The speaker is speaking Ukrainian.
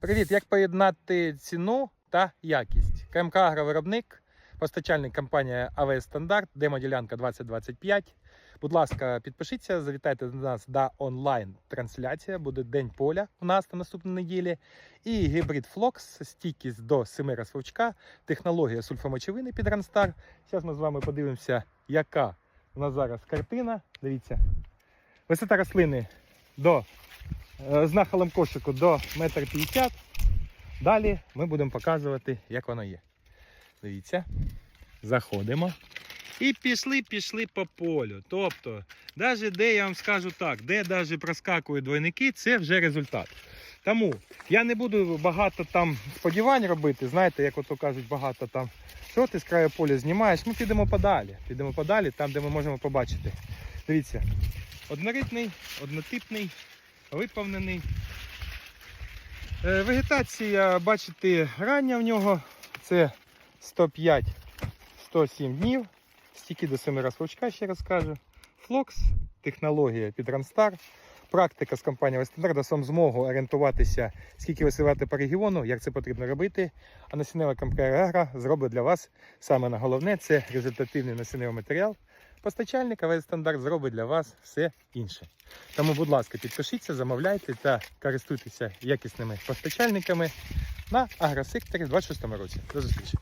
Привіт! Як поєднати ціну та якість? КМК Агровиробник, постачальник компанія АВС Стандарт, демоділянка 2025. Будь ласка, підпишіться, завітайте до нас до онлайн-трансляція. Буде День поля у нас на наступній неділі. І гібрид Флокс, стійкість до 7 розсовчка, технологія сульфомочевини під Ранстар. Зараз ми з вами подивимося, яка у нас зараз картина. Дивіться. Висота рослини до з нахилом кошику до 1,50 м. Далі ми будемо показувати, як воно є. Дивіться, заходимо. І пішли, пішли по полю. Тобто, навіть де я вам скажу так, де навіть проскакують двойники, це вже результат. Тому я не буду багато там сподівань робити. Знаєте, як ото кажуть, багато там, що ти з краю поля знімаєш. Ми підемо подалі. Підемо подалі, там, де ми можемо побачити. Дивіться, однорідний, однотипний, виповнений. Е, Вегетація, бачите, рання в нього це 105-107 днів. Стільки до 7 розпочка, ще раз кажу. Флокс, технологія під Ранстар. Практика з компанії Вестандар дасть вам змогу орієнтуватися, скільки висилати по регіону, як це потрібно робити. А насінева компанія Агра зробить для вас саме на головне це результативний насінневий матеріал. Постачальник АВС Стандарт зробить для вас все інше. Тому, будь ласка, підпишіться, замовляйте та користуйтеся якісними постачальниками на агросекторі в 26 році. До зустрічі!